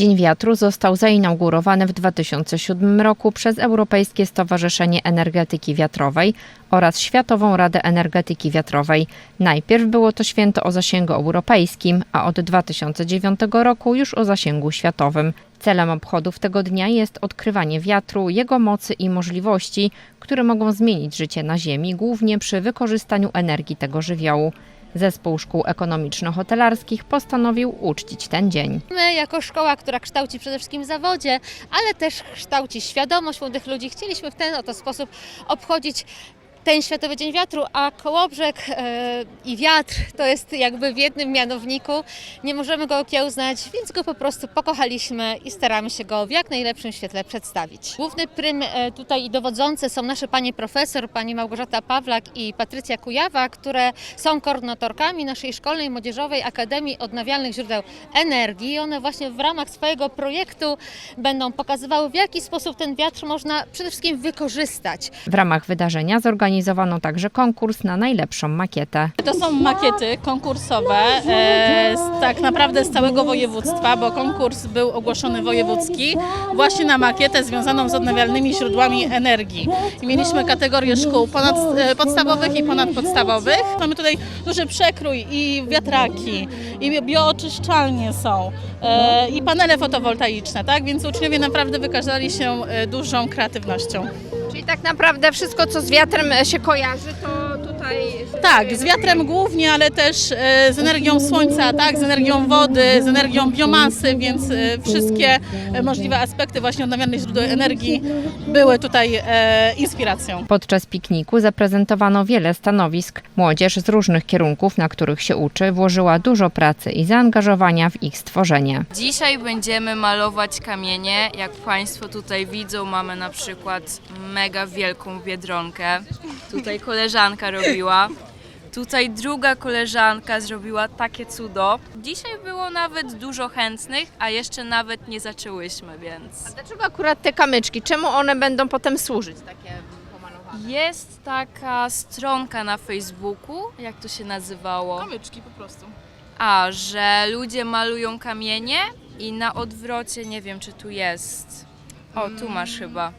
Dzień Wiatru został zainaugurowany w 2007 roku przez Europejskie Stowarzyszenie Energetyki Wiatrowej oraz Światową Radę Energetyki Wiatrowej. Najpierw było to święto o zasięgu europejskim, a od 2009 roku już o zasięgu światowym. Celem obchodów tego dnia jest odkrywanie wiatru, jego mocy i możliwości, które mogą zmienić życie na Ziemi, głównie przy wykorzystaniu energii tego żywiołu. Zespół szkół ekonomiczno-hotelarskich postanowił uczcić ten dzień. My jako szkoła, która kształci przede wszystkim w zawodzie, ale też kształci świadomość młodych ludzi, chcieliśmy w ten oto sposób obchodzić ten Światowy Dzień Wiatru, a Kołobrzeg e, i wiatr to jest jakby w jednym mianowniku. Nie możemy go okiełznać, więc go po prostu pokochaliśmy i staramy się go w jak najlepszym świetle przedstawić. Główny prym e, tutaj i dowodzące są nasze panie profesor, pani Małgorzata Pawlak i Patrycja Kujawa, które są koordynatorkami naszej szkolnej młodzieżowej Akademii Odnawialnych Źródeł Energii. One właśnie w ramach swojego projektu będą pokazywały, w jaki sposób ten wiatr można przede wszystkim wykorzystać. W ramach wydarzenia zorganizowano także konkurs na najlepszą makietę. To są makiety konkursowe e, z, tak naprawdę z całego województwa, bo konkurs był ogłoszony wojewódzki właśnie na makietę związaną z odnawialnymi źródłami energii. I mieliśmy kategorie szkół ponad, e, podstawowych i ponadpodstawowych. Mamy tutaj duży przekrój i wiatraki, i biooczyszczalnie są, e, i panele fotowoltaiczne, tak? Więc uczniowie naprawdę wykazali się e, dużą kreatywnością. Czyli tak naprawdę wszystko, co z wiatrem się kojarzy, to. Tak, z wiatrem głównie, ale też e, z energią słońca, tak, z energią wody, z energią biomasy, więc e, wszystkie e, możliwe aspekty właśnie odnawialnych źródeł energii były tutaj inspiracją. Podczas pikniku zaprezentowano wiele stanowisk. Młodzież z różnych kierunków, na których się uczy, włożyła dużo pracy i zaangażowania w ich stworzenie. Dzisiaj będziemy malować kamienie. Jak Państwo tutaj widzą, mamy na przykład mega wielką biedronkę. Tutaj koleżanka robiła. Tutaj druga koleżanka zrobiła takie cudo. Dzisiaj było nawet dużo chętnych, a jeszcze nawet nie zaczęłyśmy, więc. Dlaczego akurat te kamyczki? Czemu one będą potem służyć, takie pomalowane? Jest taka stronka na Facebooku, jak to się nazywało? Kamyczki po prostu. A, że ludzie malują kamienie i na odwrocie, nie wiem czy tu jest. O, tu masz chyba.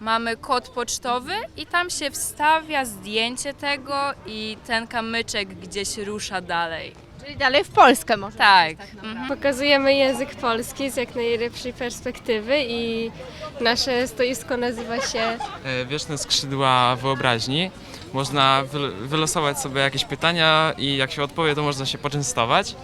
Mamy kod pocztowy i tam się wstawia zdjęcie tego i ten kamyczek gdzieś rusza dalej. Czyli dalej w Polskę może. Tak. Mhm. Pokazujemy język polski z jak najlepszej perspektywy i nasze stoisko nazywa się e, wieczne skrzydła wyobraźni. Można wy- wylosować sobie jakieś pytania i jak się odpowie, to można się poczęstować.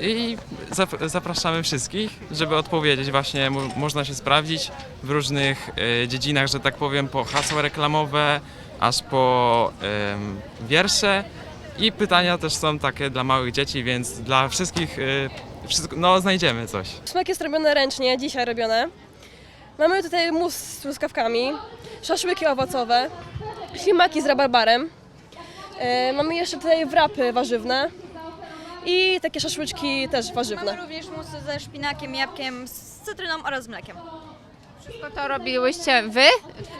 I zap- zapraszamy wszystkich, żeby odpowiedzieć. Właśnie mo- można się sprawdzić w różnych e, dziedzinach, że tak powiem, po hasła reklamowe, aż po wiersze. I pytania też są takie dla małych dzieci, więc dla wszystkich, e, wszystko, no znajdziemy coś. Smak jest robiony ręcznie, dzisiaj robione. Mamy tutaj mus z truskawkami, szaszłyki owocowe, ślimaki z rabarbarem. E, mamy jeszcze tutaj wrapy warzywne i takie szaszłyczki też warzywne. Mamy również musy ze szpinakiem, jabłkiem, z cytryną oraz mlekiem. Wszystko to robiłyście wy?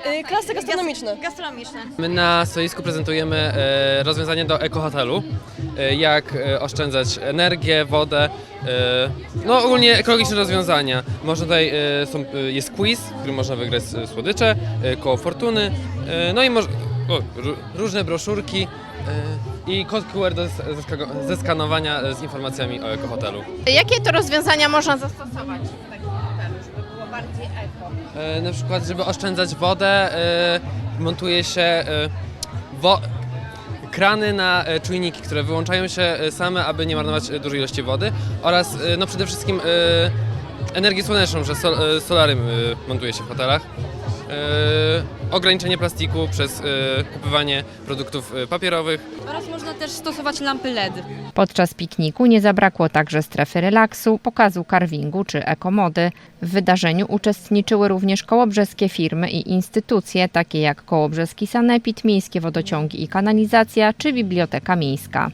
E, klasy gastronomiczne. Gastronomiczne. My na stoisku prezentujemy e, rozwiązanie do ekohotelu, e, jak e, oszczędzać energię, wodę, e, no ogólnie ekologiczne rozwiązania. Można tutaj, e, są, e, jest quiz, w którym można wygrać e, słodycze, e, koło fortuny, e, no i moż, o, ró- różne broszurki e, i kod QR do zes- zeska- zeskanowania z informacjami o ekohotelu. Jakie to rozwiązania można zastosować w takim hotelu, żeby było bardziej eko? E, na przykład, żeby oszczędzać wodę, e, montuje się e, wo- krany na czujniki, które wyłączają się same, aby nie marnować dużej ilości wody oraz no przede wszystkim energię słoneczną, że sol, solarium montuje się w hotelach. E, ograniczenie plastiku przez e, kupywanie produktów e, papierowych. Oraz można też stosować lampy LED. Podczas pikniku nie zabrakło także strefy relaksu, pokazu carvingu czy ekomody. W wydarzeniu uczestniczyły również kołobrzeskie firmy i instytucje, takie jak Kołobrzeski Sanepid, Miejskie Wodociągi i Kanalizacja czy Biblioteka Miejska.